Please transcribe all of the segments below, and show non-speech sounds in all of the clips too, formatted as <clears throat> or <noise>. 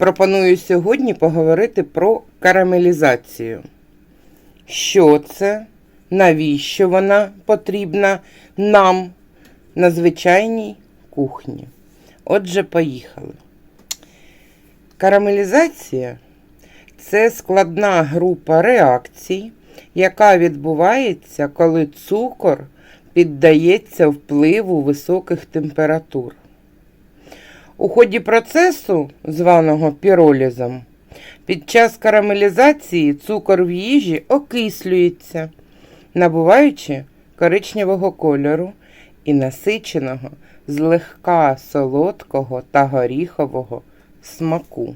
Пропоную сьогодні поговорити про карамелізацію. Що це? Навіщо вона потрібна нам на звичайній кухні? Отже, поїхали. Карамелізація це складна група реакцій, яка відбувається, коли цукор піддається впливу високих температур. У ході процесу, званого піролізом, під час карамелізації цукор в їжі окислюється, набуваючи коричневого кольору і насиченого злегка солодкого та горіхового смаку.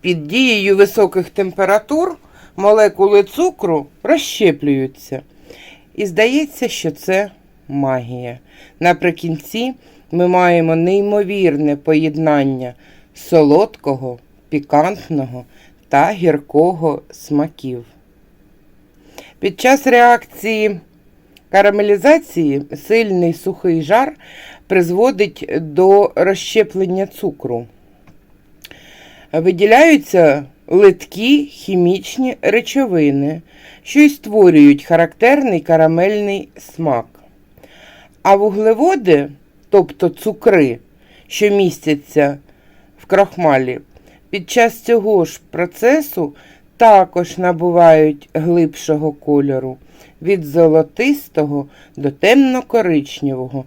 Під дією високих температур молекули цукру розщеплюються. І здається, що це магія. Наприкінці ми маємо неймовірне поєднання солодкого, пікантного та гіркого смаків. Під час реакції карамелізації сильний сухий жар призводить до розщеплення цукру. Виділяються литкі хімічні речовини, що й створюють характерний карамельний смак. А вуглеводи, тобто цукри, що містяться в крахмалі, під час цього ж процесу також набувають глибшого кольору від золотистого до темно-коричневого.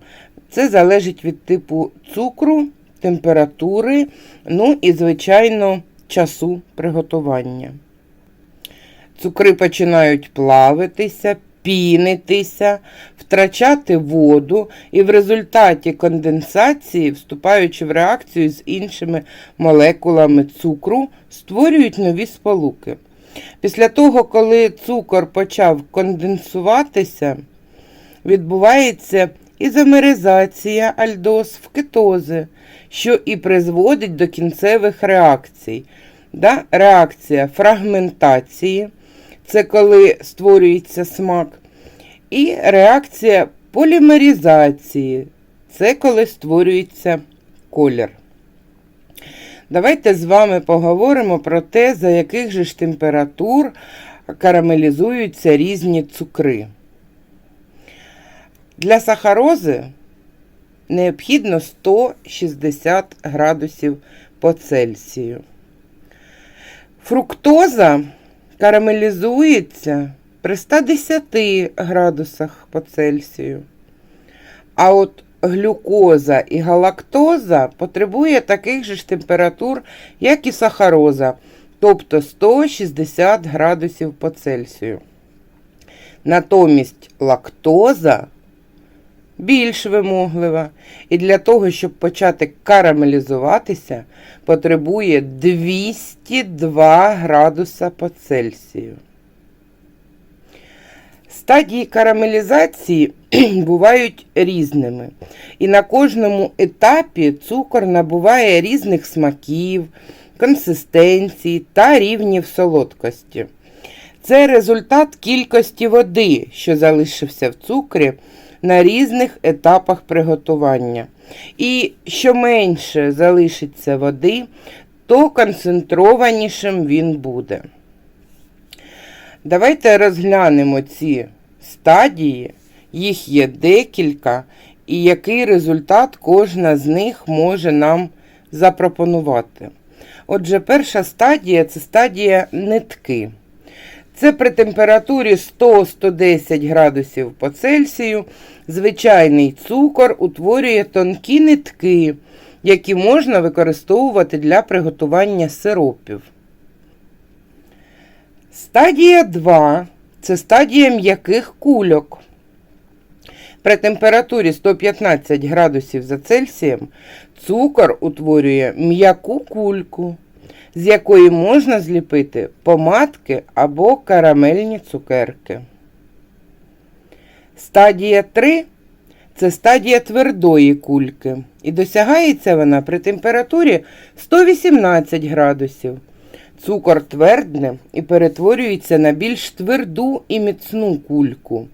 Це залежить від типу цукру, температури, ну і, звичайно, часу приготування. Цукри починають плавитися, пінитися, втрачати воду і в результаті конденсації, вступаючи в реакцію з іншими молекулами цукру, створюють нові сполуки. Після того, коли цукор почав конденсуватися, відбувається ізомеризація альдоз в кетози, що і призводить до кінцевих реакцій. Да? Реакція фрагментації, це коли створюється смак, і реакція полімеризації, це коли створюється колір. Давайте з вами поговоримо про те, за яких же ж температур карамелізуються різні цукри. Для сахарози необхідно 160 градусів по Цельсію. Фруктоза карамелізується при 110 градусах по Цельсію. А от глюкоза і галактоза потребує таких же ж температур, як і сахароза, тобто 160 градусів по Цельсію. Натомість лактоза більш вимоглива. І для того, щоб почати карамелізуватися, потребує 202 градуса по Цельсію. Стадії карамелізації <clears throat> бувають різними. І на кожному етапі цукор набуває різних смаків, консистенцій та рівнів солодкості. Це результат кількості води, що залишився в цукрі на різних етапах приготування. І що менше залишиться води, то концентрованішим він буде. Давайте розглянемо ці стадії, їх є декілька, і який результат кожна з них може нам запропонувати. Отже, перша стадія це стадія нитки. Це при температурі 100-110 градусів по Цельсію звичайний цукор утворює тонкі нитки, які можна використовувати для приготування сиропів. Стадія 2 це стадія м'яких кульок. При температурі 115 градусів за Цельсієм цукор утворює м'яку кульку, з якої можна зліпити помадки або карамельні цукерки. Стадія 3 це стадія твердої кульки. І досягається вона при температурі 118 градусів. Цукор твердне і перетворюється на більш тверду і міцну кульку,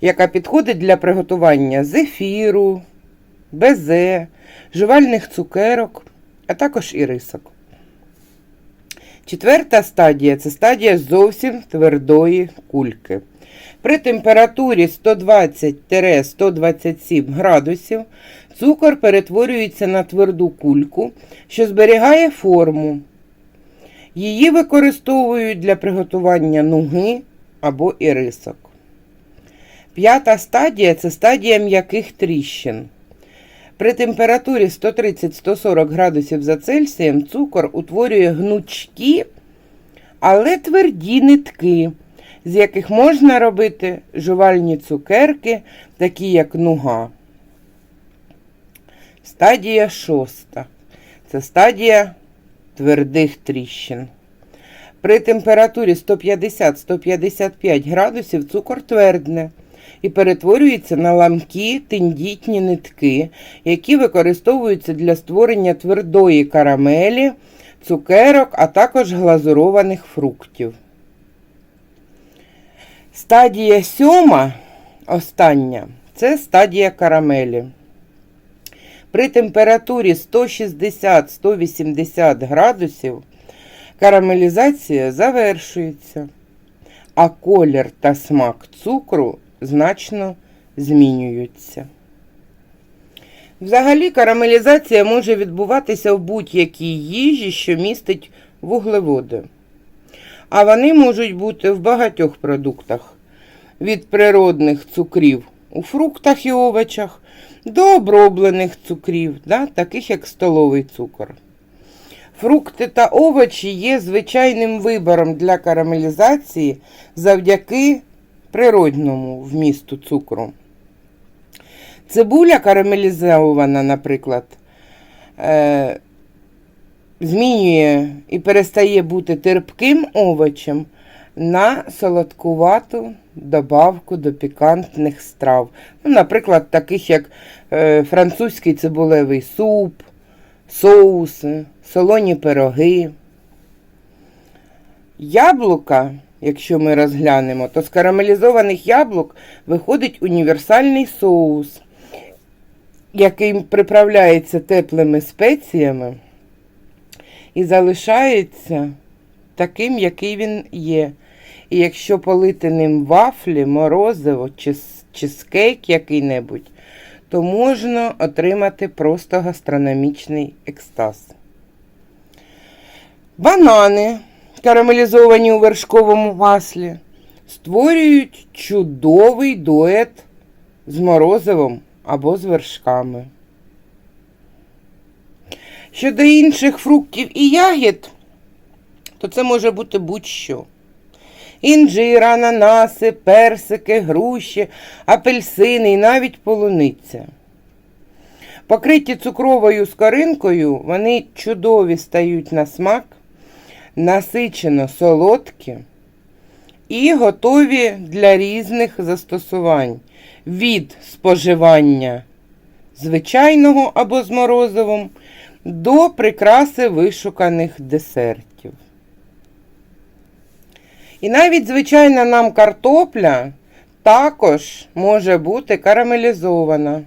яка підходить для приготування зефіру, безе, жувальних цукерок а також ірисок. Четверта стадія це стадія зовсім твердої кульки. При температурі 120-127 градусів цукор перетворюється на тверду кульку, що зберігає форму. Її використовують для приготування нуги або ірисок. П'ята стадія це стадія м'яких тріщин. При температурі 130-140 градусів за Цельсієм цукор утворює гнучкі, але тверді нитки, з яких можна робити жувальні цукерки, такі як нуга. Стадія шоста. Це стадія твердих тріщин. При температурі 150-155 градусів цукор твердне і перетворюється на ламкі тендітні нитки, які використовуються для створення твердої карамелі, цукерок, а також глазурованих фруктів. Стадія сьома, остання, це стадія карамелі. При температурі 160-180 градусів карамелізація завершується, а колір та смак цукру значно змінюються. Взагалі, карамелізація може відбуватися в будь-якій їжі, що містить вуглеводи. А вони можуть бути в багатьох продуктах від природних цукрів у фруктах і овочах до оброблених цукрів, да, таких як столовий цукор. Фрукти та овочі є звичайним вибором для карамелізації завдяки природному вмісту цукру. Цибуля карамелізована, наприклад, е, змінює і перестає бути терпким овочем на солодкувату добавку до пікантних страв. Ну, Наприклад, таких як е, французький цибулевий суп, соуси, солоні пироги. Яблука, якщо ми розглянемо, то з карамелізованих яблук виходить універсальний соус, який приправляється теплими спеціями і залишається таким, який він є. І якщо полити ним вафлі, морозиво чи чизкейк який-небудь, то можна отримати просто гастрономічний екстаз. Банани, карамелізовані у вершковому маслі, створюють чудовий дует з морозивом або з вершками. Щодо інших фруктів і ягід, то це може бути будь-що. Інжир, ананаси, персики, груші, апельсини і навіть полуниця. Покриті цукровою скоринкою, вони чудові стають на смак, насичено солодкі і готові для різних застосувань від споживання звичайного або з морозивом до прикраси вишуканих десертів. І навіть звичайна нам картопля також може бути карамелізована.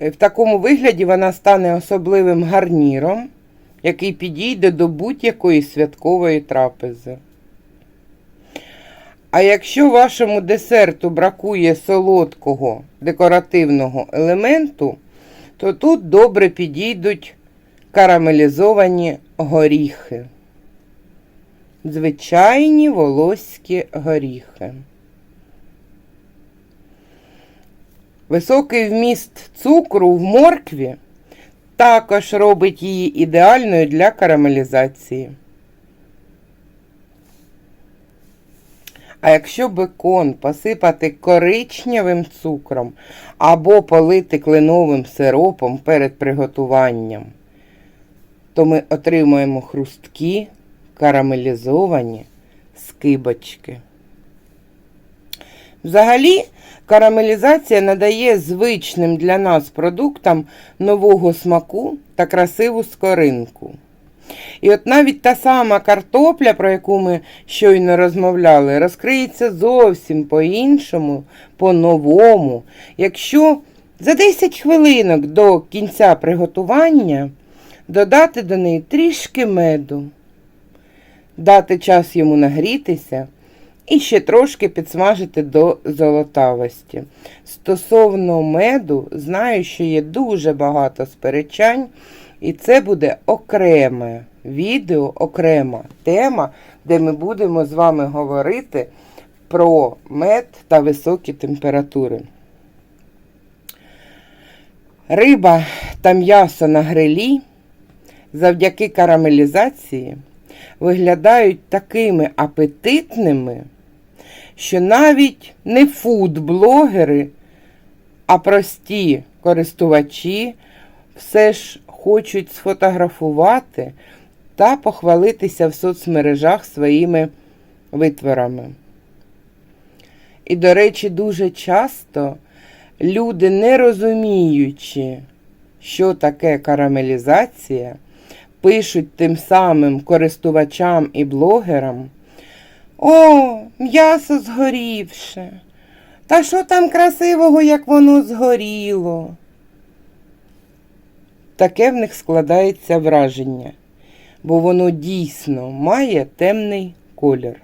В такому вигляді вона стане особливим гарніром, який підійде до будь-якої святкової трапези. А якщо вашому десерту бракує солодкого декоративного елементу, то тут добре підійдуть карамелізовані горіхи. Звичайні волоські горіхи. Високий вміст цукру в моркві також робить її ідеальною для карамелізації. А якщо бекон посипати коричневим цукром або полити кленовим сиропом перед приготуванням, то ми отримуємо хрусткі карамелізовані скибочки. Взагалі, карамелізація надає звичним для нас продуктам нового смаку та красиву скоринку. І от навіть та сама картопля, про яку ми щойно розмовляли, розкриється зовсім по-іншому, по-новому, якщо за 10 хвилинок до кінця приготування додати до неї трішки меду, дати час йому нагрітися і ще трошки підсмажити до золотавості. Стосовно меду, знаю, що є дуже багато сперечань, і це буде окреме відео, окрема тема, де ми будемо з вами говорити про мед та високі температури. Риба та м'ясо на грилі завдяки карамелізації виглядають такими апетитними, що навіть не фуд-блогери, а прості користувачі все ж хочуть сфотографувати та похвалитися в соцмережах своїми витворами. І, до речі, дуже часто люди, не розуміючи, що таке карамелізація, пишуть тим самим користувачам і блогерам: О, м'ясо згорівше. Та що там красивого, як воно згоріло? Таке в них складається враження, бо воно дійсно має темний колір.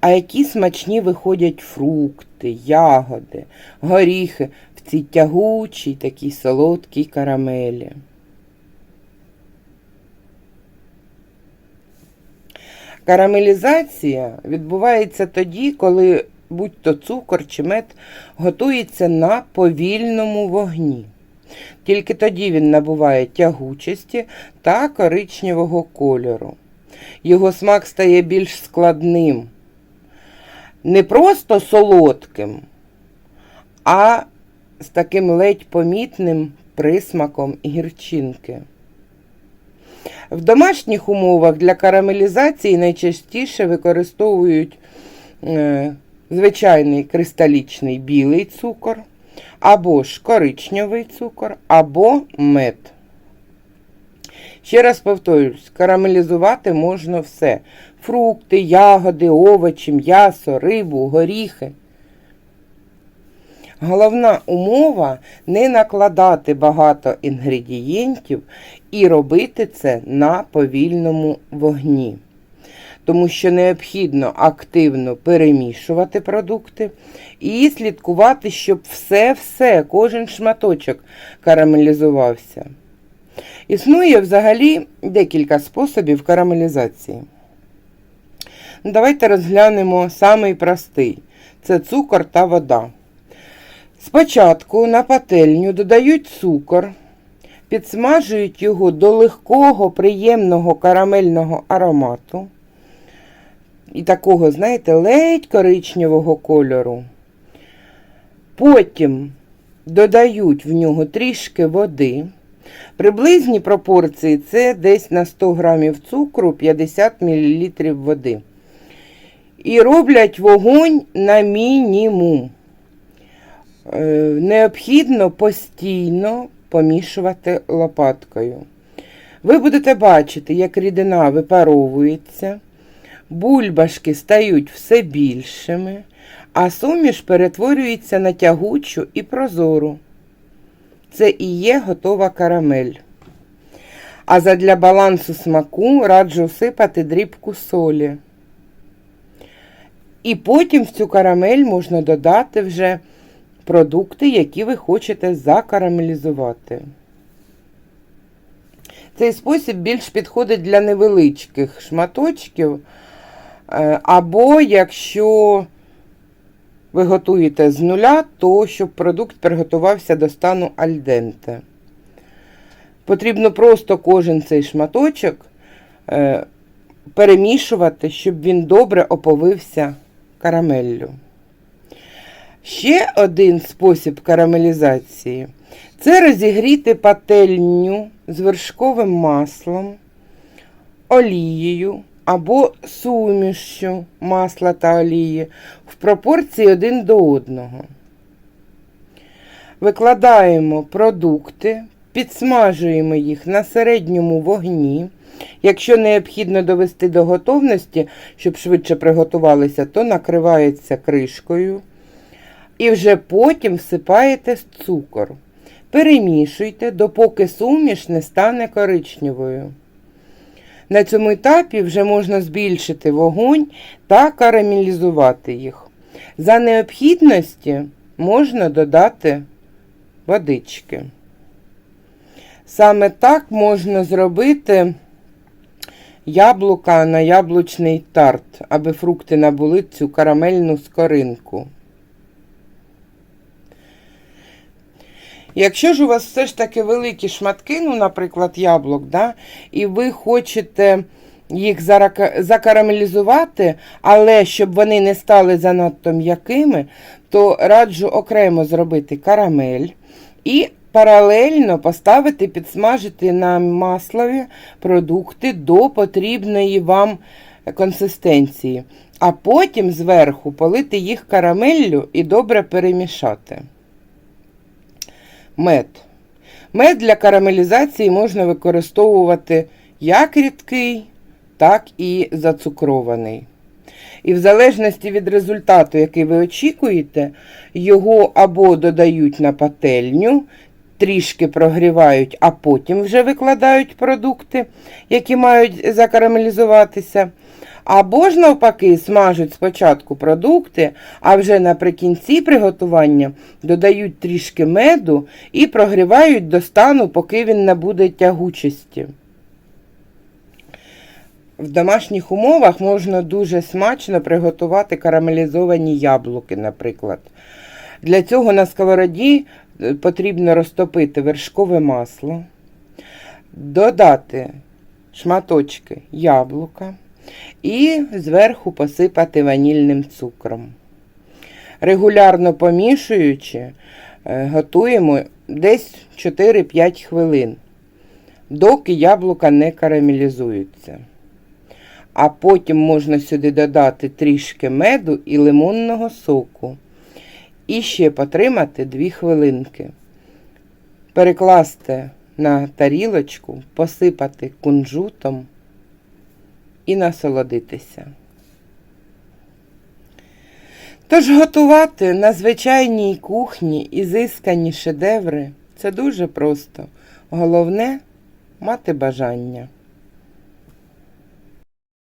А які смачні виходять фрукти, ягоди, горіхи в цій тягучій такій солодкій карамелі. Карамелізація відбувається тоді, коли будь-то цукор чи мед готується на повільному вогні. Тільки тоді він набуває тягучості та коричневого кольору. Його смак стає більш складним. Не просто солодким, а з таким ледь помітним присмаком гірчинки. В домашніх умовах для карамелізації найчастіше використовують е, звичайний кристалічний білий цукор, або ж коричневий цукор, або мед. Ще раз повторюсь, карамелізувати можна все: фрукти, ягоди, овочі, м'ясо, рибу, горіхи. Головна умова не накладати багато інгредієнтів і робити це на повільному вогні. Тому що необхідно активно перемішувати продукти і слідкувати, щоб все-все, кожен шматочок карамелізувався. Існує взагалі декілька способів карамелізації. Давайте розглянемо самий простий це цукор та вода. Спочатку на пательню додають цукор, підсмажують його до легкого, приємного карамельного аромату. І такого, знаєте, ледь коричневого кольору. Потім додають в нього трішки води. Приблизні пропорції це десь на 100 грамів цукру 50 мл води. І роблять вогонь на мінімум. Е, необхідно постійно помішувати лопаткою. Ви будете бачити, як рідина випаровується, бульбашки стають все більшими, а суміш перетворюється на тягучу і прозору. Це і є готова карамель. А задля балансу смаку раджу всипати дрібку солі. І потім в цю карамель можна додати вже продукти, які ви хочете закарамелізувати. Цей спосіб більш підходить для невеличких шматочків, е, або якщо ви готуєте з нуля, то щоб продукт приготувався до стану альденте. Потрібно просто кожен цей шматочок е, перемішувати, щоб він добре оповився карамеллю. Ще один спосіб карамелізації це розігріти пательню з вершковим маслом, олією або сумішю масла та олії в пропорції один до одного. Викладаємо продукти, підсмажуємо їх на середньому вогні. Якщо необхідно довести до готовності, щоб швидше приготувалися, то накривається кришкою. І вже потім всипаєте цукор. Перемішуйте, допоки суміш не стане коричневою. На цьому етапі вже можна збільшити вогонь та карамелізувати їх. За необхідності можна додати водички. Саме так можна зробити яблука на яблучний тарт, аби фрукти набули цю карамельну скоринку. Якщо ж у вас все ж таки великі шматки, ну, наприклад, яблук, да, і ви хочете їх закарамелізувати, але щоб вони не стали занадто м'якими, то раджу окремо зробити карамель і паралельно поставити підсмажити на маслові продукти до потрібної вам консистенції, а потім зверху полити їх карамеллю і добре перемішати. Мед. Мед для карамелізації можна використовувати як рідкий, так і зацукрований. І в залежності від результату, який ви очікуєте, його або додають на пательню, трішки прогрівають, а потім вже викладають продукти, які мають закарамелізуватися. Або ж навпаки смажуть спочатку продукти, а вже наприкінці приготування додають трішки меду і прогрівають до стану, поки він набуде тягучості. В домашніх умовах можна дуже смачно приготувати карамелізовані яблуки, наприклад. Для цього на сковороді е, потрібно розтопити вершкове масло, додати шматочки яблука і зверху посипати ванільним цукром. Регулярно помішуючи, е, готуємо десь 4-5 хвилин, доки яблука не карамелізуються. А потім можна сюди додати трішки меду і лимонного соку. І ще потримати 2 хвилинки. Перекласти на тарілочку, посипати кунжутом і насолодитися. Тож готувати на звичайній кухні ізискані шедеври це дуже просто. Головне мати бажання.